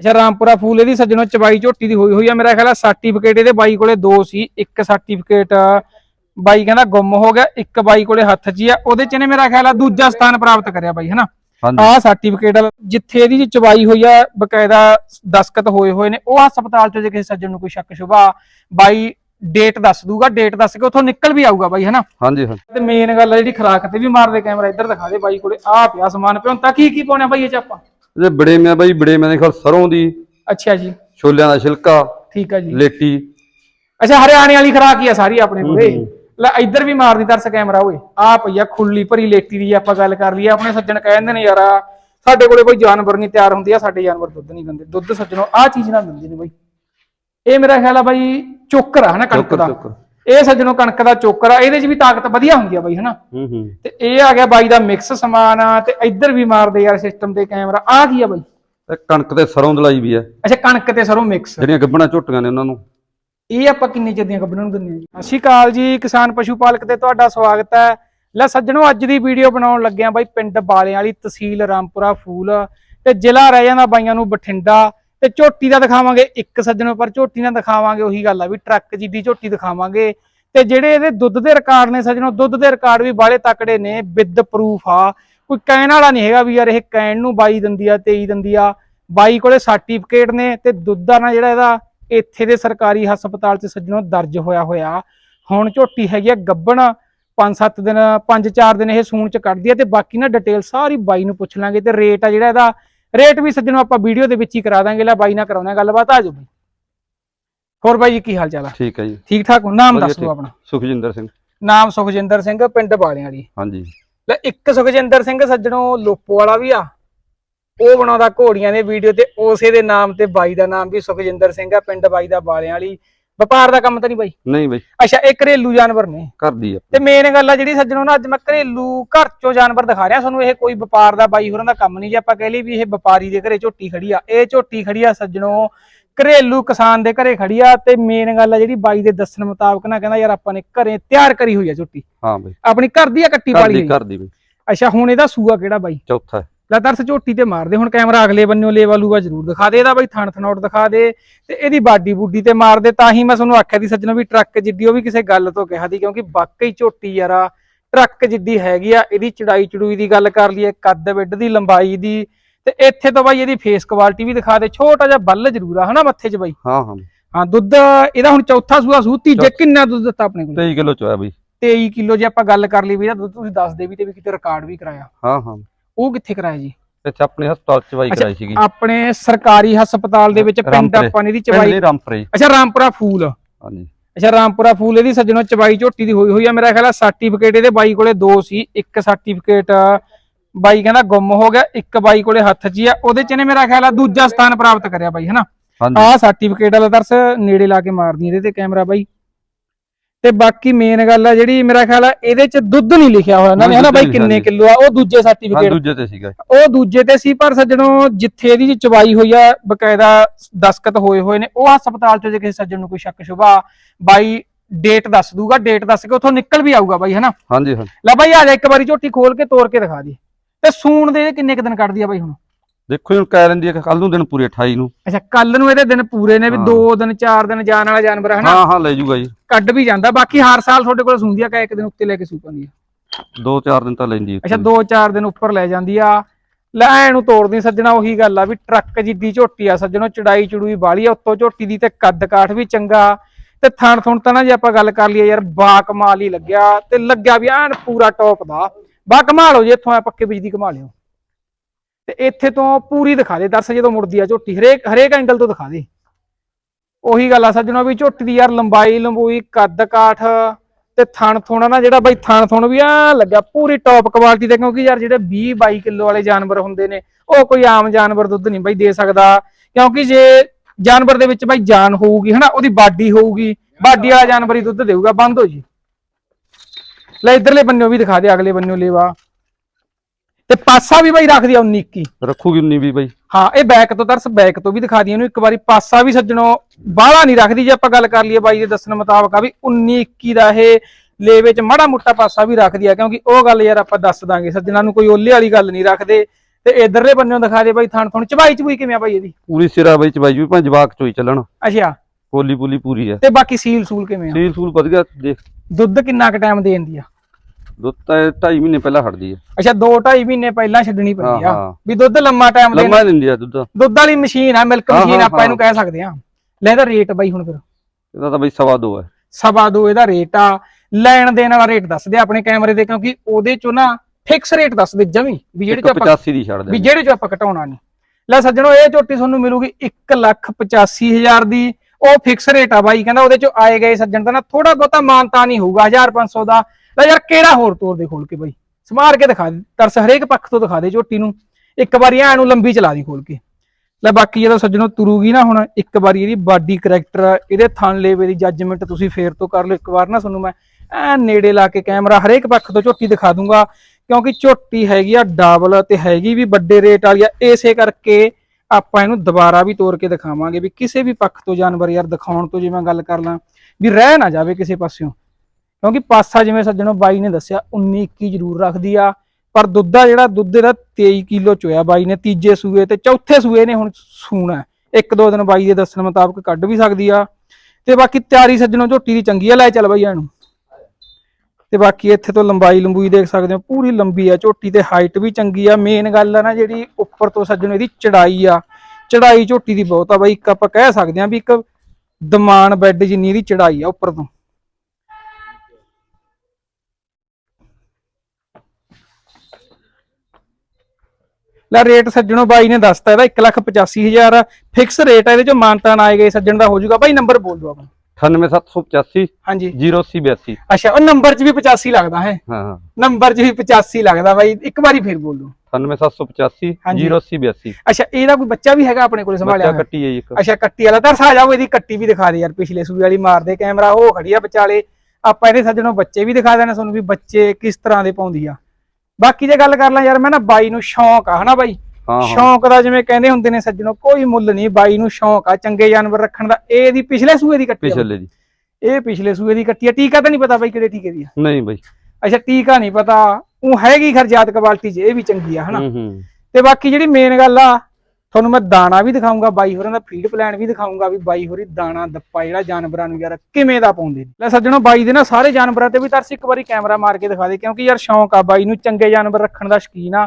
ਅੱਛਾ ਰਾਮਪੁਰਾ ਫੂਲ ਇਹਦੀ ਸੱਜਣੋ ਚਬਾਈ ਝੋਟੀ ਦੀ ਹੋਈ ਹੋਈ ਆ। ਮੇਰਾ ਖਿਆਲ ਆ ਸਰਟੀਫਿਕੇਟ ਇਹਦੇ ਬਾਈ ਕੋਲੇ ਦੋ ਸੀ ਇੱਕ ਸਰਟੀਫਿਕੇਟ ਬਾਈ ਕਹਿੰਦਾ ਗੁੰਮ ਹੋ ਗਿਆ ਇੱਕ ਬਾਈ ਕੋਲੇ ਹੱਥ 'ਚ ਹੀ ਆ। ਉਹਦੇ 'ਚ ਇਹਨੇ ਮੇਰਾ ਖਿਆਲ ਆ ਦੂਜਾ ਸਥਾਨ ਪ੍ਰਾਪਤ ਕਰਿਆ ਬਾਈ ਹਨਾ? ਆਹ ਸਰਟੀਫਿਕੇਟ ਜਿੱਥੇ ਇਹਦੀ ਚਬਾਈ ਹੋਈ ਆ ਬਕਾਇਦਾ ਦਸਖਤ ਹੋਏ ਹੋਏ ਨੇ ਉਹ ਹਸਪਤਾਲ 'ਚ ਜੇ ਕਿਸੇ ਸੱਜਣ ਨੂੰ ਕੋਈ ਸ਼ੱਕ ਸ਼ੁਬਾ ਬਾਈ ਡੇਟ ਦੱਸ ਦੂਗਾ ਡੇਟ ਦੱਸ ਕੇ ਉੱਥੋਂ ਨਿਕਲ ਵੀ ਆਊਗਾ ਬਾਈ ਹਨਾ? ਹਾਂਜੀ ਹਾਂਜੀ। ਤੇ ਮੇਨ ਗੱਲ ਆ ਜਿਹੜੀ ਖਰਾਕ ਤੇ ਵੀ ਮਾਰਦੇ ਕੈਮਰਾ ਇੱਧਰ ਦਿਖਾ ਦੇ ਬਾਈ ਕੋਲੇ ਆਹ ਪਿਆ ਸਮਾਨ ਪਿਆ ਹੁਣ ਤਾਂ ਕੀ ਕੀ ਪਾਉਣਾ ਬਾਈ ਇਹ ਚ ਆਪਾਂ? ਇਹ ਬੜੇ ਮੈਂ ਬਾਈ ਬੜੇ ਮੈਂ ਦੇ ਖਲ ਸਰੋਂ ਦੀ ਅੱਛਾ ਜੀ। ਛੋਲਿਆਂ ਦਾ ਛਿਲਕਾ ਠੀਕ ਆ ਜੀ। ਲੇਟੀ। ਅੱਛਾ ਹਰਿਆਣੇ ਵਾਲੀ ਖਰਾਕ ਹੀ ਆ ਸਾਰੀ ਆਪਣੇ ਕੋਲੇ। ਲੈ ਇੱਧਰ ਵੀ ਮਾਰਦੀ ਤਰਸ ਕੈਮਰਾ ਓਏ। ਆ ਪਈਆ ਖੁੱਲੀ ਭਰੀ ਲੇਟੀ ਦੀ ਆਪਾਂ ਗੱਲ ਕਰ ਲਈਏ। ਆਪਣੇ ਸੱਜਣ ਕਹਿੰਦੇ ਨੇ ਯਾਰ ਸਾਡੇ ਕੋਲੇ ਕੋਈ ਜਾਨਵਰ ਨਹੀਂ ਤਿਆਰ ਹੁੰਦੀ ਆ ਸਾਡੇ ਜਾਨਵਰ ਦੁੱਧ ਨਹੀਂ ਦਿੰਦੇ। ਦੁੱਧ ਸੱਜਣੋ ਆ ਚੀਜ਼ ਨਾ ਦਿੰਦੇ ਨੇ ਬਾਈ। ਇਹ ਮੇਰਾ ਖਿਆਲ ਆ ਬਾਈ ਚੋਕਰ ਆ ਹਨਾ ਕਣਕ ਦਾ। ਚੋਕਰ। ਇਹ ਸੱਜਣੋ ਕਣਕ ਦਾ ਚੋਕਰ ਆ ਇਹਦੇ 'ਚ ਵੀ ਤਾਕਤ ਵਧੀਆ ਹੁੰਦੀ ਆ ਬਾਈ ਹਨਾ? ਹੂੰ ਹੂੰ। ਤੇ ਇਹ ਆ ਗਿਆ ਬਾਈ ਦਾ ਮਿਕਸ ਸਮਾਨ ਆ ਤੇ ਇੱਧਰ ਵੀ ਮਾਰਦੇ ਯਾਰ ਸਿਸਟਮ ਤੇ ਕੈਮਰਾ ਆ ਕੀ ਆ ਬਾਈ? ਇਹ ਕਣਕ ਤੇ ਸਰੋਂ ਦਲਾਈ ਵੀ ਹੈ ਅੱਛਾ ਕਣਕ ਤੇ ਸਰੋਂ ਮਿਕਸ ਜਿਹੜੀਆਂ ਗੱਬਣਾ ਝੋਟੀਆਂ ਨੇ ਉਹਨਾਂ ਨੂੰ। ਇਹ ਆਪਾਂ ਕਿੰਨੇ ਚਿਰ ਦੀਆਂ ਗੱਭਣਾਂ ਨੂੰ ਦਿੰਦੇ ਜੀ? ਸਤਿ ਸ਼੍ਰੀ ਅਕਾਲ ਜੀ ਕਿਸਾਨ ਪਸ਼ੂ ਪਾਲਕ ਤੇ ਤੁਹਾਡਾ ਸਵਾਗਤ ਹੈ। ਲੈ ਸੱਜਣੋ ਅੱਜ ਦੀ ਵੀਡੀਓ ਬਣਾਉਣ ਲੱਗਿਆ ਬਾਈ ਪਿੰਡ ਬਾਲਿਆਂ ਵਾਲੀ ਤਹਿਸੀਲ ਰਾਮਪੁਰਾ ਫੂਲ ਤੇ ਜ਼ਿਲ੍ਹਾ ਰਹਿ ਜਾਂਦਾ ਬਾਈਆਂ ਨੂੰ ਬਠਿੰਡਾ। ਤੇ ਝੋਟੀ ਦਾ ਦਿਖਾਵਾਂਗੇ, ਇੱਕ ਸੱਜਣੋ ਪਰ ਝੋਟੀ ਨਾਲ ਦਿਖਾਵਾਂਗੇ, ਉਹੀ ਗੱਲ ਆ ਵੀ ਟਰੱਕ ਜਿੱਡੀ ਝੋਟੀ ਦਿਖਾਵਾਂਗੇ। ਤੇ ਜਿਹੜੇ ਇਹਦੇ ਦੁੱਧ ਦੇ ਰਿਕਾਰਡ ਨੇ ਸੱਜਣੋ, ਦੁੱਧ ਦੇ ਰਿਕਾਰਡ ਵੀ ਬਾਲੇ ਤਕੜੇ ਨੇ, ਵਿਦ ਪ੍ਰੂਫ ਆ। ਕੋਈ ਕਹਿਣ ਵਾਲਾ ਨਹੀਂ ਹੈਗਾ ਵੀ ਯਾਰ ਇਹ ਕਹਿਣ ਨੂੰ 22 ਦਿੰਦੀ ਆ 23 ਦਿੰਦੀ ਆ। ਬਾਈ ਕੋਲੇ ਸਰਟੀਫਿਕੇਟ ਨੇ ਤੇ ਦੁੱਧ ਦਾ ਨਾ ਜਿਹੜਾ ਇਹਦਾ, ਇੱਥੇ ਦੇ ਸਰਕਾਰੀ ਹਸਪਤਾਲ 'ਚ ਸੱਜਣੋ ਦਰਜ ਹੋਇਆ ਹੋਇਆ। ਹੁਣ ਝੋਟੀ ਹੈਗੀ ਆ ਗੱਬਣ 5-7 ਦਿਨ 5-4 ਦਿਨ ਇਹ ਸੂਣ 'ਚ ਕੱਢਦੀ ਆ ਤੇ ਬਾਕੀ ਨਾ ਡਿਟੇਲ ਸਾਰੀ ਬਾਈ ਨੂੰ ਪੁੱਛ ਲਾਂਗੇ। ਤੇ ਰੇਟ ਆ ਜਿਹੜਾ ਇਹਦਾ ਰੇਟ ਵੀ ਸੱਜਣੋ ਆਪਾਂ ਵੀਡੀਓ ਦੇ ਵਿੱਚ ਹੀ ਕਰਾ ਦਾਂਗੇ ਲੈ ਬਾਈ ਨਾਲ ਕਰਾਉਣਾ ਗੱਲਬਾਤ ਆ ਜਾਓ ਬਾਈ। ਹੋਰ ਬਾਈ ਜੀ ਕੀ ਹਾਲ ਚਾਲ ਆ? ਠੀਕ ਹੈ ਜੀ। ਠੀਕ ਠਾਕ ਹੋ? ਨਾਮ ਵਧੀਆ ਦੱਸ ਦਿਓ ਠੀਕ। ਆਪਣਾ। ਸੁਖਜਿੰਦਰ ਸਿੰਘ। ਨਾਮ ਸੁਖਜਿੰਦਰ ਸਿੰਘ ਪਿੰਡ ਬਾਲਿਆਂ ਵਾਲੀ ਹਾਂਜੀ। ਲੈ ਇੱਕ ਸੁਖਜਿੰਦਰ ਸਿੰਘ ਸੱਜਣੋ ਲੋਪੋ ਵਾਲਾ ਵੀ ਆ। ਉਹ ਬਣਾਉਂਦਾ ਘੋੜੀਆਂ ਦੇ ਵੀਡੀਓ ਤੇ ਉਸੇ ਦੇ ਨਾਮ ਤੇ ਬਾਈ ਦਾ ਨਾਮ ਵੀ ਸੁਖਜਿੰਦਰ ਸਿੰਘ ਆ ਪਿੰਡ ਬਾਈ ਦਾ ਬਾਲਿਆਂ ਵਾਲੀ। ਵਪਾਰ ਦਾ ਕੰਮ ਤਾਂ ਨਹੀਂ ਬਾਈ। ਨਹੀਂ ਬਈ। ਅੱਛਾ ਇਹ ਘਰੇਲੂ ਜਾਨਵਰ ਨੇ। ਕਰਦੀ ਆ। ਤੇ ਮੇਨ ਗੱਲ ਆ ਜਿਹੜੀ ਸੱਜਣੋ ਨਾ ਅੱਜ ਮੈਂ ਘਰੇਲੂ ਘਰ ਚੋਂ ਜਾਨਵਰ ਦਿਖਾ ਰਿਹਾ ਤੁਹਾਨੂੰ ਇਹ ਕੋਈ ਵਪਾਰ ਦਾ ਬਾਈ ਹੋਰਾਂ ਦਾ ਕੰਮ ਨਹੀਂ ਜੇ। ਆਪਾਂ ਕਹਿ ਲਈ ਵੀ ਇਹ ਵਪਾਰੀ ਦੇ ਘਰੇ ਝੋਟੀ ਖੜੀ ਆ। ਇਹ ਝੋਟੀ ਖੜੀ ਆ ਸੱਜਣੋ ਘਰੇਲੂ ਕਿਸਾਨ ਦੇ ਘਰੇ ਖੜੀ ਆ। ਤੇ ਮੇਨ ਗੱਲ ਆ ਜਿਹੜੀ ਬਾਈ ਦੇ ਦੱਸਣ ਮੁਤਾਬਕ ਨਾ ਕਹਿੰਦਾ ਯਾਰ ਆਪਾਂ ਨੇ ਘਰੇ ਤਿਆਰ ਕਰੀ ਹੋਈ ਆ ਝੋਟੀ। ਹਾਂ ਬਈ। ਆਪਣੀ ਘਰ ਦੀ ਆ ਕੱਟੀ ਵਾਲੀ ਕਰਦੀ ਹੋਈ ਕਰਦੀ ਬਈ। ਅੱਛਾ ਹੁਣ ਇਹਦਾ ਸੂਆ ਕਿਹੜਾ ਬਾਈ? ਚੌਥਾ। ਲੈ ਤਰਸ ਝੋਟੀ ਤੇ ਮਾਰਦੇ ਹੁਣ ਕੈਮਰਾ ਅਗਲੇ ਬੰਨਿਓ ਲੇਵਾ ਲੂਗਾ ਜ਼ਰੂਰ ਦਿਖਾ ਦੇ ਇਹਦਾ ਬਾਈ ਥਣ ਥਣੋਟ ਦਿਖਾ ਦੇ ਤੇ ਇਹਦੀ ਬਾਡੀ ਬੂਡੀ ਤੇ ਮਾਰਦੇ ਤਾਂ ਹੀ ਮੈਂ ਤੁਹਾਨੂੰ ਆਖਿਆ ਦੀ ਸੱਜਣੋ ਵੀ ਟਰੱਕ ਜਿੱਡੀ ਉਹ ਵੀ ਕਿਸੇ ਗੱਲ ਤੋਂ ਕਿਹਾ ਦੀ ਕਿਉਂਕਿ ਵਾਕਈ ਝੋਟੀ ਯਾਰਾ ਟਰੱਕ ਜਿੱਡੀ ਹੈਗੀ ਆ ਇਹਦੀ ਚੜਾਈ ਚੜੂਈ ਦੀ ਗੱਲ ਕਰ ਲਈਏ ਕੱਦ ਵਿੱਡ ਦੀ ਲੰਬਾਈ ਦੀ ਤੇ ਇੱਥੇ ਤੋਂ ਬਾਈ ਇਹਦੀ ਫੇਸ ਕੁਆਲਿਟੀ ਵੀ ਦਿਖਾ ਦੇ ਛੋਟਾ ਜਿਹਾ ਬੱਲ ਜ਼ਰੂਰ ਆ ਹਨਾ ਮੱਥੇ 'ਚ ਬਾਈ? ਹਾਂ ਹਾਂ। ਹਾਂ ਦੁੱਧ ਇਹਦਾ ਹੁਣ ਚੌਥਾ ਸੂਆ ਸੂ ਤੀਜੇ ਕਿੰਨਾ ਦੁੱਧ ਦਿੱਤਾ ਆਪਣੇ ਕੋਲ? 23 ਕਿਲੋ ਚੋਇਆ ਬਈ। 23 ਕਿਲੋ ਜੇ ਆਪਾਂ ਗੱਲ ਕਰ ਲਈ ਵੀ ਇਹਦਾ ਦੁੱਧ ਤੁਸੀਂ ਦੱਸ ਦੇ ਵੀ ਤੇ ਵੀ ਕਿਤੇ ਰਿਕਾਰਡ ਵੀ ਕਰਾਇਆ। ਹਾਂ ਹਾਂ। ਉਹ ਕਿੱਥੇ ਕਰਾਇਆ ਜੀ? ਇੱਥੇ ਆਪਣੇ ਹਸਪਤਾਲ ਚ ਚਵਾਈ ਅੱਛਾ, ਕਰਾਈ ਸੀਗੀ। ਆਪਣੇ ਸਰਕਾਰੀ ਹਸਪਤਾਲ ਦੇ ਵਿੱਚ ਪਿੰਡ। ਆਪਾਂ ਨੇ ਪਿੰਡ ਚਵਾਈ ਦੇ ਰਾਮਪੁਰੇ। ਅੱਛਾ ਰਾਮਪੁਰਾ ਫੂਲ। ਹਾਂਜੀ। ਅੱਛਾ ਰਾਮਪੁਰਾ ਫੂਲ ਇਹਦੀ ਸੱਜਣੋ ਚਵਾਈ ਝੋਟੀ ਦੀ ਹੋਈ ਹੋਈ ਆ। ਮੇਰਾ ਖਿਆਲ ਆ ਸਰਟੀਫਿਕੇਟ ਇਹਦੇ ਬਾਈ ਕੋਲੇ ਦੋ ਸੀ। ਇੱਕ ਸਰਟੀਫਿਕੇਟ ਬਾਈ ਕਹਿੰਦਾ ਗੁੰਮ ਹੋ ਗਿਆ ਇੱਕ ਬਾਈ ਕੋਲੇ ਹੱਥ 'ਚ ਹੀ ਆ। ਉਹਦੇ 'ਚ ਇਹਨੇ ਮੇਰਾ ਖਿਆਲ ਆ ਦੂਜਾ ਸਥਾਨ ਪ੍ਰਾਪਤ ਕਰਿਆ ਬਾਈ ਹਨਾ? ਆਹ ਸਰਟੀਫਿਕੇਟ ਵਾਲਾ ਦਰਸ ਨੇੜੇ ਲਾ ਕੇ ਮਾਰਦੀ ਇਹਦੇ ਤੇ ਕੈਮਰਾ ਬਾਈ। ਤੇ ਬਾਕੀ ਮੇਨ ਗੱਲ ਆ ਜਿਹੜੀ ਮੇਰਾ ਖਿਆਲ ਆ ਇਹਦੇ 'ਚ ਦੁੱਧ ਨਹੀਂ ਲਿਖਿਆ ਹੋਇਆ। ਇਹਨਾਂ ਨੇ ਹਨਾ ਬਾਈ ਕਿੰਨੇ ਕਿਲੋ ਆ? ਉਹ ਦੂਜੇ ਸਰਟੀਫਿਕੇਟ ਦੂਜੇ ਤੇ ਸੀਗਾ ਉਹ ਦੂਜੇ ਤੇ ਸੀ ਪਰ ਸੱਜਣੋ ਜਿੱਥੇ ਇਹਦੀ ਚਵਾਈ ਹੋਈ ਆ ਬਕਾਇਦਾ ਦਸਖਤ ਹੋਏ ਹੋਏ ਨੇ ਉਹ ਹਸਪਤਾਲ ਚੋਂ ਜੇ ਕਿਸੇ ਸੱਜਣ ਨੂੰ ਕੋਈ ਸ਼ੱਕ ਸ਼ੁਬਾ ਬਾਈ ਡੇਟ ਦੱਸ ਦੂਗਾ ਡੇਟ ਦੱਸ ਕੇ ਉੱਥੋਂ ਨਿਕਲ ਵੀ ਆਊਗਾ ਬਾਈ ਹਨਾ? ਹਾਂਜੀ ਹਾਂ ਲੈ ਬਾਈ ਆ ਜਾ ਇੱਕ ਵਾਰੀ ਝੋਟੀ ਖੋਲ ਕੇ ਤੋੜ ਕੇ ਦਿਖਾ ਦੇ। ਤੇ ਸੂਣ ਦੇ ਕਿੰਨੇ ਕੁ ਦਿਨ ਕੱਢਦੀ ਆ ਬਾਈ ਹੁਣ? ਦੇਖੋ ਹੁਣ ਕਹਿ ਲੈਂਦੀ ਹੈ ਕੱਲ ਨੂੰ ਦਿਨ ਪੂਰੇ 28 ਨੂੰ। ਅੱਛਾ ਕੱਲ ਨੂੰ ਇਹਦੇ ਦਿਨ ਪੂਰੇ ਨੇ ਵੀ ਹਾਂ। 2 ਦਿਨ 4 ਦਿਨ ਜਾਣ ਵਾਲਾ ਜਾਨਵਰ ਆ ਹਨਾ? ਹਾਂ ਹਾਂ ਲੈ ਜੂਗਾ ਜੀ। ਕੱਢ ਵੀ ਜਾਂਦਾ ਬਾਕੀ ਹਰ ਸਾਲ ਤੁਹਾਡੇ ਕੋਲ ਸੂੰਦੀ ਆ ਕਿ ਇੱਕ ਦਿਨ ਉੱਤੇ ਲੈ ਕੇ ਸੂ ਪਾਉਂਦੀ ਆ। ਦੋ ਚਾਰ ਦਿਨ ਤਾਂ ਲੈਂਦੀ ਹੈ ਅੱਛਾ 2-4 ਦਿਨ ਉੱਪਰ ਲੈ ਜਾਂਦੀ ਆ। ਲੈ ਐ ਨੂੰ ਤੋੜਦੀ ਸੱਜਣਾ ਉਹੀ ਗੱਲ ਆ ਵੀ ਟਰੱਕ ਜਿੱਦੀ ਝੋਟੀ ਆ ਸੱਜਣੋ ਚੜਾਈ ਚੜੂਈ ਬਾਲੀ ਆ ਉੱਤੋਂ ਝੋਟੀ ਦੀ ਤੇ ਕੱਦ ਕਾਠ ਵੀ ਚੰਗਾ। ਤੇ ਥਣ ਥੁਣ ਤਾਂ ਨਾ ਜੇ ਆਪਾਂ ਗੱਲ ਕਰ ਲਈਏ ਯਾਰ ਬਾ ਕਮਾਲ ਹੀ ਲੱਗਿਆ ਤੇ ਲੱਗਿਆ ਵੀ ਐਨ ਪੂਰਾ ਟੌਪ ਦਾ। ਬਾ ਕਮਾਲ ਹੋ ਜੇ ਇੱਥੋਂ ਆ ਪੱਕੇ ਬਿਜਲੀ ਕਮਾ ਲਿਓ ਤੇ ਇੱਥੇ ਤੋਂ ਪੂਰੀ ਦਿਖਾ ਦੇ ਦਰਸ ਜਦੋਂ ਮੁੜਦੀ ਆ ਝੋਟੀ, ਹਰੇਕ ਹਰੇਕ ਐਂਗਲ ਤੋਂ ਦਿਖਾ ਦੇ। ਉਹੀ ਗੱਲ ਆ ਸੱਜਣੋ ਵੀ ਝੋਟੀ ਦੀ ਯਾਰ ਲੰਬਾਈ, ਲੰਬੂਈ, ਕੱਦ ਕਾਠ ਤੇ ਥਣ ਥੁਣਾ ਨਾ, ਜਿਹੜਾ ਬਾਈ ਥਣ ਥੋਣ ਵੀ ਆ ਲੱਗਾ ਪੂਰੀ ਟੌਪ ਕੁਆਲਿਟੀ ਦਾ ਕਿਉਂਕਿ ਯਾਰ ਜਿਹੜੇ 20 22 ਕਿਲੋ ਵਾਲੇ ਜਾਨਵਰ ਹੁੰਦੇ ਨੇ, ਉਹ ਕੋਈ ਆਮ ਜਾਨਵਰ ਦੁੱਧ ਨਹੀਂ ਬਾਈ ਦੇ ਸਕਦਾ। ਕਿਉਂਕਿ ਜੇ ਜਾਨਵਰ ਦੇ ਵਿੱਚ ਬਾਈ ਜਾਨ ਹੋਊਗੀ, ਹਨਾ, ਉਹਦੀ ਬਾਡੀ ਹੋਊਗੀ, ਬਾਡੀ ਵਾਲਾ ਜਾਨਵਰ ਹੀ ਦੁੱਧ ਦੇਊਗਾ, ਬੰਦ ਹੋ ਜੀ। ਲੈ, ਇਧਰਲੇ ਬੰਨਿਓ ਵੀ ਦਿਖਾ ਦੇ, ਅਗਲੇ ਬੰਨਿਓ ਲੇਵਾ। ਤੇ ਪਾਸਾ ਵੀ ਬਾਈ ਰੱਖਦੀ ਆ 19 21 ਰੱਖੂਗੀ ਉਨੀ ਵੀ ਬਈ। ਹਾਂ ਇਹ ਬੈਕ ਤੋਂ ਤਰਸ ਬੈਕ ਤੋਂ ਵੀ ਦਿਖਾ ਦੀ ਇਹਨੂੰ ਇੱਕ ਵਾਰੀ ਪਾਸਾ ਵੀ ਸੱਜਣੋ ਬਾਹਲਾ ਨਹੀਂ ਰੱਖਦੀ ਜੇ ਆਪਾਂ ਗੱਲ ਕਰ ਲਈਏ ਬਾਈ ਦੇ ਦੱਸਣ ਮੁਤਾਬਕ ਆ ਵੀ 19 21 ਦਾ ਇਹ ਲੇਵੇ ਚ ਮਾੜਾ ਮੋਟਾ ਪਾਸਾ ਵੀ ਰੱਖਦੀ ਆ ਕਿਉਂਕਿ ਉਹ ਗੱਲ ਯਾਰ ਆਪਾਂ ਦੱਸ ਦਾਂਗੇ ਸੱਜਣਾ ਨੂੰ ਕੋਈ ਓਲੇ ਵਾਲੀ ਗੱਲ ਨਹੀਂ ਰੱਖਦੇ। ਤੇ ਇਧਰਲੇ ਬੰਨਿਓ ਦਿਖਾ ਦੇ ਬਾਈ ਥਣ ਥਣ ਚਬਾਈ ਚਬੂਈ ਕਿਵੇਂ ਆ ਬਾਈ ਇਹਦੀ? ਪੂਰੀ ਸਿਰਾ ਬਈ ਚਬਾਈ ਵੀ ਭਾਂ ਜਵਾਕ ਚੋਈ ਚੱਲਣ। ਅੱਛਾ। ਪੋਲੀ ਪੂਲੀ ਪੂਰੀ ਹੈ ਤੇ ਬਾਕੀ ਸੀਲ ਸੂਲ ਕਿਵੇਂ ਆ? ਸੀਲ ਸੂਲ ਵਧੀਆ ਦੇਖ। ਦੁੱਧ ਕਿੰਨਾ ਕੁ ਟਾਈਮ ਦੇ ਦਿੰਦੀ ਆ? ਦੁੱਧ ਤਾਂ 2.5 ਮਹੀਨੇ ਪਹਿਲਾਂ ਹਟਦੀ ਹੈ ਅੱਛਾ 2 2.5 ਮਹੀਨੇ ਪਹਿਲਾਂ ਛੱਡਣੀ ਪੈਂਦੀ ਹਾਂ, ਆ। ਹਾਂ। ਵੀ ਦੁੱਧ ਲੰਮਾ ਟਾਈਮ ਦੇ ਲੰਮਾ ਦਿੰਦੀ ਆ ਦੁੱਧ। ਦੁੱਧ ਵਾਲੀ ਮਸ਼ੀਨ ਆ ਮਿਲਕ ਹਾਂ, ਮਸ਼ੀਨ ਹਾਂ, ਆਪਾਂ ਇਹਨੂੰ ਹਾਂ। ਕਹਿ ਸਕਦੇ ਆ। ਲੈ ਇਹਦਾ ਰੇਟ ਬਾਈ ਹੁਣ ਫਿਰ। ਇਹਦਾ ਤਾਂ ਬਈ ਸਵਾ ਦੋ ਹੈ ਸਵਾ ਦੋ ਇਹਦਾ ਰੇਟ ਆ। ਲੈਣ ਦੇਣ ਵਾਲਾ ਰੇਟ ਦੱਸ ਦੇ ਆਪਣੇ ਕੈਮਰੇ ਦੇ ਕਿਉਂਕਿ ਉਹਦੇ ਚੋਂ ਨਾ ਫਿਕਸ ਰੇਟ ਦੱਸ ਦੇ ਜਮੀ ਵੀ ਜਿਹੜੇ ਚ ਆਪਾਂ 85 ਦੀ ਛੱਡ ਵੀ ਦੇ ਜਿਹੜੇ ਚ ਆਪਾਂ ਘਟਾਉਣਾ ਨਹੀਂ। ਲੈ ਸੱਜਣੋ ਇਹ ਝੋਟੀ ਤੁਹਾਨੂੰ ਮਿਲੂਗੀ 185000 ਦੀ। ਉਹ ਫਿਕਸ ਰੇਟ ਆ ਬਾਈ। ਕਹਿੰਦਾ ਉਹਦੇ ਚ ਆਏ ਗਏ ਸੱਜਣ ਦਾ ਨਾ ਥੋੜਾ ਬਹੁਤਾ ਮਾਨਤਾ ਨਹੀਂ ਹੋਊਗਾ 1500 ਦਾ। ਲੈ ਯਾਰ ਕਿਹੜਾ ਹੋਰ ਤੋਰ ਦੇ ਖੋਲ ਕੇ ਬਾਈ? ਸਮਾਰ ਕੇ ਦਿਖਾ ਦੇ, ਤਰਸ ਹਰੇਕ ਪੱਖ ਤੋਂ ਦਿਖਾ ਦੇ ਝੋਟੀ ਨੂੰ। ਇੱਕ ਵਾਰੀ ਐ ਨੂੰ ਲੰਬੀ ਚਲਾ ਦੀ ਖੋਲ ਕੇ। ਲੈ ਬਾਕੀ ਜਦੋਂ ਸੱਜਣੋ ਤੁਰੂਗੀ ਨਾ ਹੁਣ, ਇੱਕ ਵਾਰੀ ਇਹਦੀ ਬਾਡੀ ਕਰੈਕਟਰ, ਇਹਦੇ ਥਣ ਲੇਵੇ ਦੀ ਜੱਜਮੈਂਟ ਤੁਸੀਂ ਫੇਰ ਤੋਂ ਕਰ ਲਓ, ਇੱਕ ਵਾਰ ਨਾ ਤੁਹਾਨੂੰ ਮੈਂ ਐ ਨੇੜੇ ਲਾ ਕੇ ਕੈਮਰਾ ਹਰੇਕ ਪੱਖ ਤੋਂ ਝੋਟੀ ਦਿਖਾ ਦੂੰਗਾ। ਕਿਉਂਕਿ ਝੋਟੀ ਹੈਗੀ ਆ ਡਬਲ ਤੇ ਹੈਗੀ ਵੀ ਵੱਡੇ ਰੇਟ ਵਾਲੀ ਆ, ਇਸੇ ਕਰਕੇ ਆਪਾਂ ਇਹਨੂੰ ਦੁਬਾਰਾ ਵੀ ਤੋੜ ਕੇ ਦਿਖਾਵਾਂਗੇ ਵੀ ਕਿਸੇ ਵੀ ਪੱਖ ਤੋਂ ਜਾਨਵਰ ਯਾਰ ਦਿਖਾਉਣ ਤੋਂ ਜਿਵੇਂ ਗੱਲ ਕਰ ਲਾਂ, ਵੀ ਰਹਿ ਨਾ ਜਾਵੇ ਕਿਸੇ ਪਾਸਿਓਂ। ਕਿਉਂਕਿ ਪਾਸਾ ਜਿਵੇਂ ਸੱਜਣੋ ਬਾਈ ਨੇ ਦੱਸਿਆ 19 21 ਜ਼ਰੂਰ ਰੱਖਦੀ ਆ। ਪਰ ਦੁੱਧ ਆ ਜਿਹੜਾ, ਦੁੱਧ ਦਾ 23 ਕਿਲੋ ਚੋਇਆ ਬਾਈ ਨੇ, ਤੀਜੇ ਸੂਏ ਤੇ ਚੌਥੇ ਸੂਏ ਨੇ ਹੁਣ ਸੂਣਾ ਇੱਕ ਦੋ ਦਿਨ ਬਾਈ ਦੇ ਦੱਸਣ ਮੁਤਾਬਕ ਕੱਢ ਵੀ ਸਕਦੀ ਆ। ਤੇ ਬਾਕੀ ਤਿਆਰੀ ਸੱਜਣੋ ਝੋਟੀ ਦੀ ਚੰਗੀ ਆ, ਲੈ ਚੱਲ ਬਾਈ ਇਹਨੂੰ। ਤੇ ਬਾਕੀ ਇੱਥੇ ਤੋਂ ਲੰਬਾਈ ਲੰਬੂਈ ਦੇਖ ਸਕਦੇ ਹੋ, ਪੂਰੀ ਲੰਬੀ ਆ ਝੋਟੀ ਤੇ ਹਾਈਟ ਵੀ ਚੰਗੀ ਆ। ਮੇਨ ਗੱਲ ਆ ਨਾ ਜਿਹੜੀ ਉੱਪਰ ਤੋਂ ਸੱਜਣੋ ਇਹਦੀ ਚੜਾਈ ਆ। ਚੜਾਈ ਝੋਟੀ ਦੀ ਬਹੁਤ ਆ ਬਾਈ, ਇੱਕ ਆਪਾਂ ਕਹਿ ਸਕਦੇ ਆ ਵੀ ਇੱਕ ਦਮਾਨ ਬੈੱਡ ਜਿੰਨੀ ਇਹਦੀ ਚੜਾਈ ਆ ਉੱਪਰ ਤੋਂ। ਲੈ ਰੇਟ ਸੱਜਣੋ ਬਾਈ ਨੇ ਦੱਸਤਾ ਇਹਦਾ 185000 ਫਿਕਸ ਰੇਟ ਆ। ਇਹਦੇ ਚੋਂ ਮਾਨਤਾਨ ਆਏ ਗਏ ਸੱਜਣ ਦਾ ਹੋ ਜਾਊਗਾ। ਬਾਈ ਨੰਬਰ ਬੋਲ ਦਿਓ ਆਪਣਾ। 98785 ਹਾਂਜੀ। 0882 ਅੱਛਾ ਉਹ ਨੰਬਰ 'ਚ ਵੀ 85 ਲੱਗਦਾ ਹੈ? ਹਾਂ ਨੰਬਰ 'ਚ ਵੀ 85 ਲੱਗਦਾ ਬਾਈ। ਇੱਕ ਵਾਰੀ ਫੇਰ ਬੋਲ ਦਿਓ। 98785 ਹਾਂਜੀ। 0882 ਅੱਛਾ ਇਹਦਾ ਕੋਈ ਬੱਚਾ ਵੀ ਹੈਗਾ ਆਪਣੇ ਕੋਲੇ ਸੰਭਾਲਿਆ ਬੱਚਾ? ਕੱਟੀ ਹੈ ਜੀ ਇੱਕ। ਅੱਛਾ ਕੱਟੀ ਵਾਲਾ। ਤਰਸ ਆ ਜਾਓ ਇਹਦੀ ਕੱਟੀ ਵੀ ਦਿਖਾ ਦੇ ਯਾਰ ਪਿਛਲੇ ਸੂਏ ਵਾਲੀ ਮਾਰਦੇ ਕੈਮਰਾ ਉਹ ਖੜੀ ਆ ਵਿਚਾਲੇ। ਆਪਾਂ ਇਹਦੇ ਸੱਜਣੋਂ ਬੱਚੇ ਵੀ ਦਿਖਾ ਦੇਣਾ ਤੁਹਾਨੂੰ ਵੀ ਬੱਚੇ ਕਿਸ ਤਰ੍ਹਾਂ ਦੇ ਪਾਉਂਦੀ ਆ। ਬਾਕੀ ਜੇ ਗੱਲ ਕਰ ਲਾਂ ਯਾਰ ਮੈਂ ਨਾ ਬਾਈ ਨੂੰ ਸ਼ੌਂਕ ਆ ਹਨਾ ਬਾਈ? ਸ਼ੌਂਕ ਦਾ ਜਿਵੇਂ ਕਹਿੰਦੇ ਹੁੰਦੇ ਨੇ ਸੱਜਣੋਂ ਕੋਈ ਮੁੱਲ ਨਹੀਂ ਬਾਈ ਨੂੰ ਸ਼ੌਂਕ ਆ ਚੰਗੇ ਜਾਨਵਰ ਰੱਖਣ ਦਾ। ਇਹ ਦੀ ਪਿਛਲੇ ਸੂਏ ਦੀ ਕੱਟੀ। ਪਿਛਲੇ ਜੀ ਇਹ ਪਿਛਲੇ ਸੂਏ ਦੀ ਕੱਟੀ ਆ। ਟੀਕਾ ਤਾਂ ਨਹੀਂ ਪਤਾ ਬਾਈ ਕਿਹੜੇ ਟੀਕੇ ਦੀ ਆ। ਨਹੀਂ ਬਈ। ਅੱਛਾ ਟੀਕਾ ਨਹੀਂ ਪਤਾ। ਉਹ ਹੈਗੀ ਖਰਜਾਤ ਕੁਆਲਿਟੀ 'ਚ ਇਹ ਵੀ ਚੰਗੀ ਆ ਹਨਾ? ਤੇ ਬਾਕੀ ਜਿਹੜੀ ਮੇਨ ਗੱਲ ਆ ਤੁਹਾਨੂੰ ਮੈਂ ਦਾਣਾ ਵੀ ਦਿਖਾਉਂਗਾ ਬਾਈ ਹੋਰਾਂ ਦਾ ਫੀਡ ਪਲਾਨ ਵੀ ਦਿਖਾਉਂਗਾ ਵੀ ਬਾਈ ਹੋਰੀ ਦਾਣਾ ਦੱਪਾ ਜਿਹੜਾ ਜਾਨਵਰਾਂ ਨੂੰ ਯਾਰ ਕਿਵੇਂ ਦਾ ਪਾਉਂਦੇ ਨੇ। ਲੈ ਸੱਜਣੋ ਬਾਈ ਦੇ ਨਾ ਸਾਰੇ ਜਾਨਵਰਾਂ ਤੇ ਵੀ ਤਰਸ ਇੱਕ ਵਾਰੀ ਕੈਮਰਾ ਮਾਰ ਕੇ ਦਿਖਾ ਦੇ ਕਿਉਂਕਿ ਯਾਰ ਸ਼ੌਂਕ ਆ ਬਾਈ ਨੂੰ ਚੰਗੇ ਜਾਨਵਰ ਰੱਖਣ ਦਾ ਸ਼ੌਕੀਨ ਆ।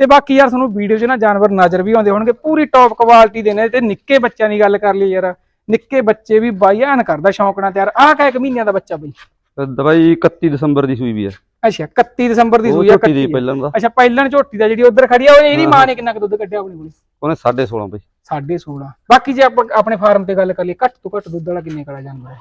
ਤੇ ਬਾਕੀ ਯਾਰ ਤੁਹਾਨੂੰ ਵੀਡੀਓ 'ਚ ਨਾ ਜਾਨਵਰ ਨਜ਼ਰ ਵੀ ਆਉਂਦੇ ਹੋਣਗੇ ਪੂਰੀ ਟੌਪ ਕੁਆਲਿਟੀ ਦੇ ਨੇ ਤੇ ਨਿੱਕੇ ਬੱਚਿਆਂ ਦੀ ਗੱਲ ਕਰ ਲਈ ਯਾਰ ਨਿੱਕੇ ਬੱਚੇ ਵੀ ਬਾਈ ਐਨ ਕਰਦਾ ਸ਼ੌਂਕ ਨਾਲ ਤਿਆਰ ਆਹ ਕਾ ਇੱਕ ਮਹੀਨਿਆਂ ਦਾ ਬੱਚਾ ਬਈ। ਦਵਾਈ 31 ਦਸੰਬਰ ਦੀ ਸੂਈ ਵੀ ਹੈ ਅੱਛਾ 31 ਦਸੰਬਰ ਦੀ ਸੂਈ ਆ ਝੋਟੀ ਦੀ ਕੱਟੀ ਆ। ਪਹਿਲਾਂ ਦਾ। ਅੱਛਾ ਪਹਿਲਣ ਝੋਟੀ ਦਾ ਜਿਹੜੀ ਉਧਰ ਖੜੀ ਆ ਉਹ ਇਹਦੀ ਮਾਂ ਨੇ ਕਿੰਨਾ ਕੁ ਦੁੱਧ ਕੱਢਿਆ ਆਪਣੀ ਕੋਲ? ਉਹਨੇ 16.5 ਬਈ। ਸਾਢੇ 16 ਬਾਕੀ ਜੇ ਆਪਾਂ ਆਪਣੇ ਫਾਰਮ ਤੇ ਗੱਲ ਕਰੀਏ ਘੱਟ ਤੋਂ ਘੱਟ ਦੁੱਧ ਵਾਲਾ ਕਿੰਨੇ ਕਲਾ ਜਾਂਦਾ ਹੈ?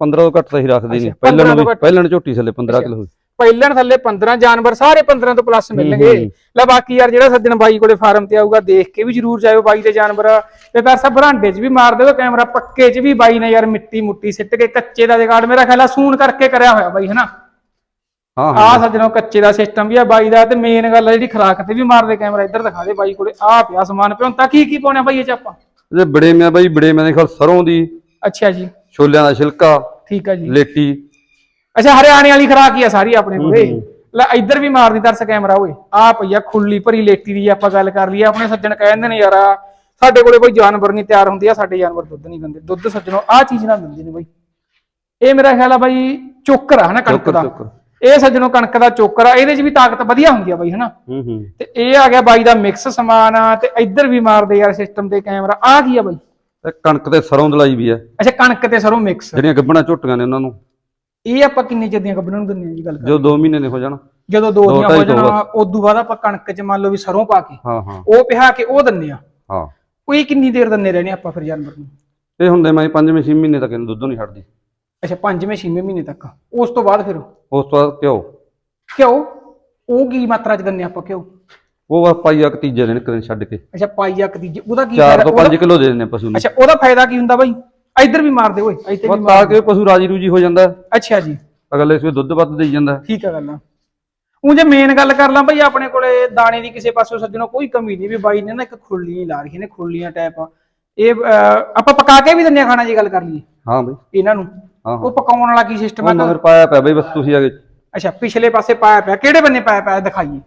15 ਤੋਂ ਘੱਟ ਤਾਂ ਹੀ ਰੱਖਦੇ ਨਹੀਂ। ਅੱਛਾ, 15 ਪਹਿਲਾਂ। ਪਹਿਲਾਂ ਝੋਟੀ ਥੱਲੇ 15 ਕਿਲੋ ਪਹਿਲਣ ਥੱਲੇ 15 ਜਾਨਵਰ ਸਾਰੇ 15 ਤੋਂ ਪਲੱਸ ਮਿਲਣਗੇ। ਲੈ ਬਾਕੀ ਯਾਰ ਜਿਹੜਾ ਸੱਜਣ ਬਾਈ ਕੋਲੇ ਫਾਰਮ ਤੇ ਆਊਗਾ ਦੇਖ ਕੇ ਵੀ ਜਰੂਰ ਜਾਇਓ ਬਾਈ ਦੇ ਜਾਨਵਰ। ਤੇ ਸਭ ਬਰਾਂਡੇ 'ਚ ਵੀ ਮਾਰ ਦਿਓ ਕੈਮਰਾ ਪੱਕੇ 'ਚ ਵੀ ਬਾਈ ਨੇ ਯਾਰ ਮਿੱਟੀ ਮੁੱਟੀ ਸਿੱਟ ਕੇ ਕੱਚੇ ਦਾ ਜਗਾੜ ਮੇਰਾ ਖਿਆਲ ਆ ਸੂਣ ਕਰਕੇ ਕਰਿਆ ਹੋਇਆ ਬਾਈ ਹਨਾ? ਹਾਂ ਆ ਹਾਂ। ਸੱਜਣੋ ਕੱਚੇ ਦਾ ਸਿਸਟਮ ਵੀ ਆ ਬਾਈ ਦਾ ਤੇ ਮੇਨ ਗੱਲ ਆ ਜਿਹੜੀ ਖਰਾਕ ਤੇ ਵੀ ਮਾਰਦੇ ਕੈਮਰਾ ਇੱਧਰ ਦਿਖਾ ਦੇ ਬਾਈ ਕੋਲੇ। ਆ ਪਿਆ ਸਮਾਨ ਪਿਆ ਤਾਂ ਕੀ ਕੀ ਪਾਉਣਾ ਬਾਈ ਇਹ ਚ ਆਪਾਂ? ਇਹ ਬੜੇ ਮੈਂ ਬਈ ਬੜੇ ਮੈਂ ਦੇ ਸਰੋਂ ਦੀ ਅੱਛਾ ਜੀ। ਛੋਲਿਆਂ ਦਾ ਛਿਲਕਾ ਠੀਕ ਆ ਜੀ। ਲੇਟੀ। ਅੱਛਾ ਹਰਿਆਣੇ ਵਾਲੀ ਖਰਾਕ ਹੀ ਆ ਸਾਰੀ ਆਪਣੇ ਕੋਲੇ। ਲੈ ਇੱਧਰ ਵੀ ਮਾਰਦੀ ਤਰਸ ਕੈਮਰਾ ਓਏ। ਆ ਪਈਆ ਖੁੱਲੀ ਭਰੀ ਲੇਟੀ ਦੀ ਆਪਾਂ ਗੱਲ ਕਰ ਲਈਏ ਆਪਣੇ ਸੱਜਣ ਕਹਿੰਦੇ ਨੇ ਯਾਰ ਸਾਡੇ ਕੋਲੇ ਕੋਈ ਜਾਨਵਰ ਨਹੀਂ ਤਿਆਰ ਹੁੰਦੀ ਆ ਸਾਡੇ ਜਾਨਵਰ ਦੁੱਧ ਨਹੀਂ ਦਿੰਦੇ। ਦੁੱਧ ਸੱਜਣੋ ਆ ਚੀਜ਼ ਨਾਲ ਦਿੰਦੇ ਨੇ ਬਾਈ। ਇਹ ਮੇਰਾ ਖਿਆਲ ਆ ਬਾਈ ਚੋਕਰ ਆ ਹਨਾ ਕਣਕ ਦਾ। ਇਹ ਸੱਜਣੋ ਕਣਕ ਦਾ ਚੋਕਰ ਆ ਇਹਦੇ 'ਚ ਵੀ ਤਾਕਤ ਵਧੀਆ ਹੁੰਦੀ ਆ ਬਾਈ ਹਨਾ? ਹੂੰ ਹੂੰ। ਤੇ ਇਹ ਆ ਗਿਆ ਬਾਈ ਦਾ ਮਿਕਸ ਸਮਾਨ ਆ ਤੇ ਇੱਧਰ ਵੀ ਮਾਰਦੇ ਯਾਰ ਸਿਸਟਮ ਤੇ ਕੈਮਰਾ ਆ ਕੀ ਆ ਬਾਈ? ਤੇ ਕਣਕ ਤੇ ਸਰੋਂ ਦਲਾਈ ਵੀ ਹੈ ਅੱਛਾ ਕਣਕ ਤੇ ਸਰੋਂ ਮਿਕਸ ਜਿਹੜੀਆਂ ਗੱਬਣਾ ਝੋਟੀਆਂ ਨੇ ਉਹਨਾਂ ਨੂੰ। ਇਹ ਆਪਾਂ ਕਿੰਨੇ ਚਿਰ ਦੀਆਂ ਗੱਭਣਾਂ ਨੂੰ ਦਿੰਦੇ ਆ ਜੀ ਗੱਲ ਕਰ ਜੋ 2 ਮਹੀਨੇ ਨੇ ਹੋ ਜਾਣ। ਜਦੋਂ ਦੋ ਦੀਆਂ ਹੋ ਜਾਣਾ ਉਦੋਂ ਬਾਅਦ ਆਪਾਂ ਕਣਕ 'ਚ ਮੰਨ ਲਓ ਵੀ ਸਰੋਂ ਪਾ ਕੇ ਹਾਂ ਹਾਂ। ਉਹ ਪਿਹਾ ਕੇ ਉਹ ਦਿੰਨੇ ਆ। ਹਾਂ। ਕੋਈ ਕਿੰਨੀ ਦੇਰ ਦਿੰਨੇ ਰਹਿਣੇ ਆਪਾਂ ਫਿਰ ਜਾਨਵਰ ਨੂੰ? ਇਹ ਹੁੰਦੇ ਮੈਂ 5ਵੇਂ 6 ਮਹੀਨੇ ਤੱਕ ਇਹਨੂੰ ਦੁੱਧ ਨਹੀਂ ਛੱਡਦੀ। ਅੱਛਾ ਪੰਜਵੇਂ ਛੇਵੇਂ ਮਹੀਨੇ ਤੱਕ। ਉਸ ਤੋਂ ਬਾਅਦ ਫਿਰ? ਉਸ ਤੋਂ ਬਾਅਦ ਘਿਓ। ਘਿਓ? ਉਹ ਕੀ ਮਾਤਰਾ 'ਚ ਦਿੰਨੇ ਆਪਾਂ ਘਿਓ? ਉਹ ਵਾ ਪਾਈਆ ਕੁ ਤੀਜੇ ਦਿਨ ਇੱਕ ਦਿਨ ਛੱਡ ਕੇ। ਅੱਛਾ ਪਾਈਆ ਕਤੀਜੇ ਉਹਦਾ ਕੀ 4 ਫਾਇਦਾ ਤੋਂ 5 ਉਹਦਾ- ਕਿਲੋ ਦੇ ਦਿੰਦੇ ਆ ਪਸ਼ੂ ਨੂੰ। ਅੱਛਾ ਉਹਦਾ ਫਾਇਦਾ ਕੀ ਹੁੰਦਾ ਬਾਈ? ਇੱਧਰ ਵੀ ਮਾਰਦੇ ਓਏ ਇੱਥੇ ਵੀ ਮਾਰ ਕਿ ਪਸ਼ੂ ਰਾਜੀ ਰੂਜੀ ਹੋ ਜਾਂਦਾ। ਅੱਛਾ ਜੀ। ਅਗਲੇ ਸਵੇ ਦੁੱਧ ਵੱਧ ਦੇਈ ਜਾਂਦਾ। ਠੀਕ ਆ ਗੱਲ ਆ। ਉਹ ਜੇ ਮੇਨ ਗੱਲ ਕਰ ਲਾਂ ਭਾਈ ਆਪਣੇ ਕੋਲੇ ਦਾਣੇ ਦੀ ਕਿਸੇ ਪਾਸੋਂ ਸੱਜਣੋ ਕੋਈ ਕਮੀ ਨਹੀਂ ਵੀ ਬਾਈ ਨੇ ਨਾ ਇੱਕ ਨਹੀਂ ਲਾ ਰਹੀ ਨੇ ਖੁਰਲੀਆਂ ਟਾਈਪ ਇਹ ਆਪਾਂ ਪਕਾ ਕੇ ਵੀ ਦਿੰਨੇ ਖਾਣਾ ਜੀ ਗੱਲ ਕਰ ਲਈਏ। ਹਾਂ ਬਈ। ਇਹਨਾਂ ਨੂੰ। ਹਾਂ ਉਹ ਪਕਾਉਣ ਵਾਲਾ ਕੀ ਸਿਸਟਮ ਉਹ ਮਗਰ ਪਾਇਆ ਪਿਆ ਬਈ ਬਸ ਤੁਸੀਂ ਆ ਕੇ ਅੱਛਾ ਪਿਛਲੇ ਪਾਸੇ ਪਾਇਆ ਪਿਆ। ਕਿਹੜੇ ਬੰਨੇ ਪਾਇਆ ਪਿਆ? ਦਿਖਾਈਏ।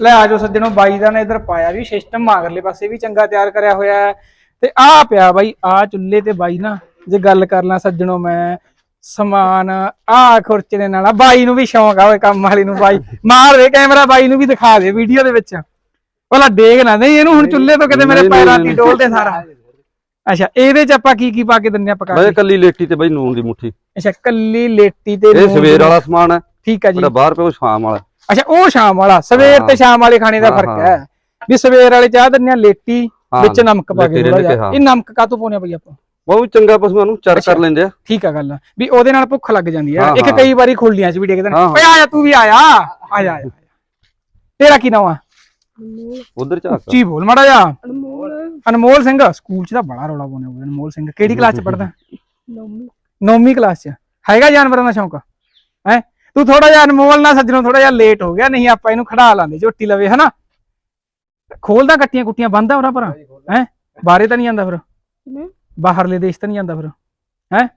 ਲੈ ਆਜੋ ਸੱਜਣੋ ਬਾਈ ਦਾ ਨੇ ਇਧਰ ਪਾਇਆ ਵੀ ਸਿਸਟਮ ਮਾਗਰਲੇ ਪਾਸੇ ਵੀ ਚੰਗਾ ਤਿਆਰ ਕਰਿਆ ਹੋਇਆ ਹੈ। ਤੇ ਆ ਪਿਆ ਬਾਈ ਆ ਚੁੱਲ੍ਹੇ ਤੇ ਬਾਈ ਨਾ ਜੇ ਗੱਲ ਕਰ ਲਾਂ ਸੱਜਣੋ ਮੈਂ ਸਮਾਨ ਆ ਖੁਰਚਣੇ ਨਾਲ ਆ, ਬਾਈ ਨੂੰ ਵੀ ਸ਼ੌਂਕ ਆ ਓਏ ਕੰਮ ਵਾਲੀ ਨੂੰ ਬਾਈ। ਮਾਰ ਦੇ ਕੈਮਰਾ ਬਾਈ ਨੂੰ ਵੀ ਦਿਖਾ ਦੇ ਵੀਡੀਓ ਦੇ ਵਿੱਚ। ਭਲਾ ਦੇਖ ਨਾ ਨਹੀਂ ਇਹਨੂੰ ਹੁਣ ਚੁੱਲ੍ਹੇ ਤੋਂ ਕਿਤੇ ਮੇਰੇ ਨਹੀਂ, ਨਹੀਂ, ਪੈਰਾਂ ਦੀ। ਡੋਲਦੇ ਸਾਰਾ। ਅੱਛਾ ਇਹਦੇ ਚ ਆਪਾਂ ਕੀ ਕੀ ਪਾ ਕੇ ਦਿੰਨੇ ਆ ਪਕਾ ਬਾਈ ਕੇ? ਕੱਲੀ ਲੇਟੀ ਤੇ ਬਾਈ ਨੂਨ ਦੀ ਮੁੱਠੀ। ਅੱਛਾ ਕੱਲੀ ਲੇਟੀ ਤੇ ਇਹ ਨੂਣ ਸਵੇਰ ਦੀ- ਵਾਲਾ ਸਮਾਨ ਹੈ। ਠੀਕ ਆ ਜੀ। ਜਿਹੜਾ ਬਾਹਰ ਪਿਓ ਸ਼ਾਮ ਵਾਲਾ। ਅੱਛਾ ਉਹ ਸ਼ਾਮ ਵਾਲਾ। ਸਵੇਰ ਤੇ ਹਾਂ। ਸ਼ਾਮ ਵਾਲੇ ਖਾਣੇ ਦਾ ਹਾਂ, ਫ਼ਰਕ ਹਾਂ। ਹੈ। ਵੀ ਸਵੇਰ ਵਾਲੇ ਚਾਹ ਦਿੰਨੇ ਆ ਲੇਟੀ ਹਾਂ, ਵਿੱਚ ਨਮਕ ਪਾ ਕੇ ਲੇਟੀ ਥੋੜਾ ਜਿਹਾ। ਹਾਂ। ਇਹ ਨਮਕ ਕਾਤੋਂ ਪਾਉਣੇ ਆ ਬਈ ਆਪਾਂ? ਉਹ ਵੀ ਚੰਗਾ ਪਸ਼ੂਆਂ ਨੂੰ ਚਰ ਅੱਛਾ। ਕਰ ਲੈਂਦੇ ਆ। ਠੀਕ ਆ ਗੱਲ ਵੀ ਉਹਦੇ ਨਾਲ ਭੁੱਖ ਲੱਗ ਜਾਂਦੀ ਹੈ ਹਾਂ, ਇੱਕ ਹਾਂ। ਕਈ ਵਾਰੀ ਖੁੱਲੀਆਂ ਚ ਵੀ ਡਿੱਗਦੇ ਨੇ ਹਾਂ, ਹਾਂ। ਓਏ ਆਇਆ ਤੂੰ ਵੀ ਆਇਆ ਆ ਜਾ ਆ ਜਾ। ਤੇਰਾ ਕੀ ਨਾਮ ਆ? ਉਧਰ ਝਾਕ। ਉੱਚੀ ਬੋਲ ਮਾੜਾ ਜਾ ਅਨਮੋਲ ਅਨਮੋਲ ਸਿੰਘ ਸਕੂਲ ਚ ਤਾਂ ਬੜਾ ਰੌਲਾ ਪਾਉਂਦੇ ਹੋਏ ਅਨਮੋਲ ਸਿੰਘ। ਕਿਹੜੀ ਕਲਾਸ ਚ ਪੜਦਾ ਨੌਮੀ ਨੌਵੀਂ ਕਲਾਸ ਚ। ਹੈਗਾ ਜਾਨਵਰਾਂ ਦਾ ਸ਼ੌਂਕ? ਹੈ? ਤੂੰ ਥੋੜਾ ਜਿਹਾ ਅਨਮੋਲ ਨਾ ਸੱਜਣੋਂ ਥੋੜਾ ਜਿਹਾ ਲੇਟ ਹੋ ਗਿਆ ਨਹੀਂ ਆਪਾਂ ਇਹਨੂੰ ਖੜਾ ਲਾਂਦੇ ਝੋਟੀ ਲਵੇ ਹਨਾ? ਖੋਲਦਾ ਕੱਟੀਆਂ ਕੁੱਟੀਆਂ ਬੰਦਾ ਉਹਰਾ ਪਰ ਹੈ? ਬਾਹਰੇ ਤਾਂ ਨਹੀਂ ਜਾਂਦਾ ਫਿਰ। ਬਾਹਰਲੇ ਦੇਸ਼ ਤਾਂ ਨਹੀਂ ਜਾਂਦਾ ਫਿਰ। ਹੈ?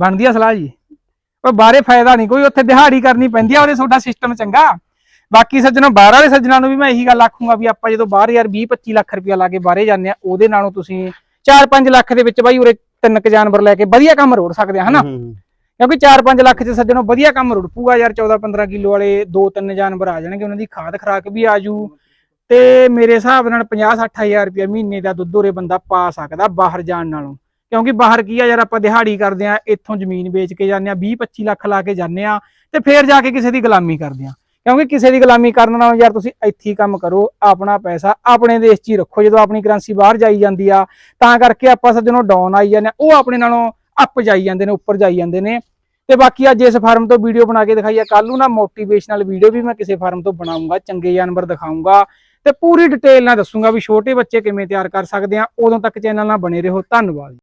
ਬਣਦੀ ਆ ਸਲਾਹ ਜੀ। ਉਹ ਬਾਹਰੇ ਫਾਇਦਾ ਨਹੀਂ ਕੋਈ ਉੱਥੇ ਦਿਹਾੜੀ ਕਰਨੀ ਪੈਂਦੀ ਆ ਉਹਦੇ ਤੁਹਾਡਾ ਸਿਸਟਮ ਚੰਗਾ। ਬਾਕੀ ਸੱਜਣੋ ਬਾਹਰ ਵਾਲੇ ਸੱਜਣਾਂ ਨੂੰ ਵੀ ਮੈਂ ਇਹੀ ਗੱਲ ਆਖੂੰਗਾ ਵੀ ਆਪਾਂ ਜਦੋਂ ਬਾਹਰ ਯਾਰ 20 25 ਲੱਖ ਰੁਪਇਆ ਲਾ ਕੇ ਬਾਹਰੇ ਜਾਂਦੇ ਆ ਉਹਦੇ ਨਾਲੋਂ ਤੁਸੀਂ 4-5 ਲੱਖ ਦੇ ਵਿੱਚ ਬਾਈ ਉਰੇ ਤਿੰਨ ਕ ਜਾਨਵਰ ਲੈ ਕੇ ਵਧੀਆ ਕੰਮ ਰੋੜ ਸਕਦੇ ਆ ਹਨਾ? ਕਿਉਂਕਿ 4-5 ਲੱਖ ਚ ਸੱਜਣੋ ਵਧੀਆ ਕੰਮ ਰੁੜ ਪੂਗਾ ਯਾਰ 14-15 ਕਿਲੋ ਵਾਲੇ ਦੋ ਤਿੰਨ ਜਾਨਵਰ ਆ ਜਾਣਗੇ ਉਹਨਾਂ ਦੀ ਖਾਦ ਖਰਾਕ ਵੀ ਆਜੂ ਤੇ ਮੇਰੇ ਹਿਸਾਬ ਨਾਲ 50-60 ਹਜ਼ਾਰ ਰੁਪਏ ਮਹੀਨੇ ਦਾ ਦੁੱਧ ਉਰੇ ਬੰਦਾ ਪਾ ਸਕਦਾ ਬਾਹਰ ਜਾਣ ਨਾਲੋਂ। ਕਿਉਂਕਿ ਬਾਹਰ ਕੀ ਆ ਯਾਰ ਆਪਾਂ ਦਿਹਾੜੀ ਕਰਦੇ ਆ ਇੱਥੋਂ ਜ਼ਮੀਨ ਵੇਚ ਕੇ ਜਾਂਦੇ ਆ 20-25 ਲੱਖ ਲਾ ਕੇ ਜਾਂਦੇ ਆ ਤੇ ਫੇਰ ਜਾ ਕੇ ਕਿਸੇ ਦੀ ਗੁਲਾਮੀ ਕਰਦੇ ਆ। ਕਿਉਂਕਿ ਕਿਸੇ ਦੀ ਗੁਲਾਮੀ ਕਰਨ ਨਾਲੋਂ ਯਾਰ ਤੁਸੀਂ ਇੱਥੇ ਹੀ ਕੰਮ ਕਰੋ, ਆਪਣਾ ਪੈਸਾ ਆਪਣੇ ਦੇਸ਼ 'ਚ ਹੀ ਰੱਖੋ, ਜਦੋਂ ਆਪਣੀ ਕਰੰਸੀ ਬਾਹਰ ਜਾਈ ਜਾਂਦੀ ਆ, ਤਾਂ ਕਰਕੇ ਆਪਾਂ ਸੱਜਣੋਂ ਡਾਊਨ ਆਈ ਜਾਂਦੇ ਆ, ਉਹ ਆਪਣੇ ਨਾਲੋਂ ਅੱਪ ਜਾਈ ਜਾਂਦੇ ਨੇ, ਉੱਪਰ ਜਾਈ ਜਾਂਦੇ ਨੇ। ਤੇ ਬਾਕੀ ਅੱਜ ਇਸ ਫਾਰਮ ਤੋਂ ਵੀਡੀਓ ਬਣਾ ਕੇ ਦਿਖਾਈ ਆ ਕੱਲ ਨੂੰ ਨਾ ਮੋਟੀਵੇਸ਼ਨਲ ਵੀਡੀਓ ਵੀ ਮੈਂ ਕਿਸੇ ਫਾਰਮ ਤੋਂ ਬਣਾਉਂਗਾ, ਚੰਗੇ ਜਾਨਵਰ ਦਿਖਾਉਂਗਾ। ਤੇ ਪੂਰੀ ਡਿਟੇਲ ਨਾਲ ਦੱਸੂਗਾ ਵੀ ਛੋਟੇ ਬੱਚੇ ਕਿਵੇਂ ਤਿਆਰ ਕਰ ਸਕਦੇ ਆ, ਉਦੋਂ ਤੱਕ ਚੈਨਲ ਨਾਲ ਬਣੇ ਰਹੋ, ਧੰਨਵਾਦ।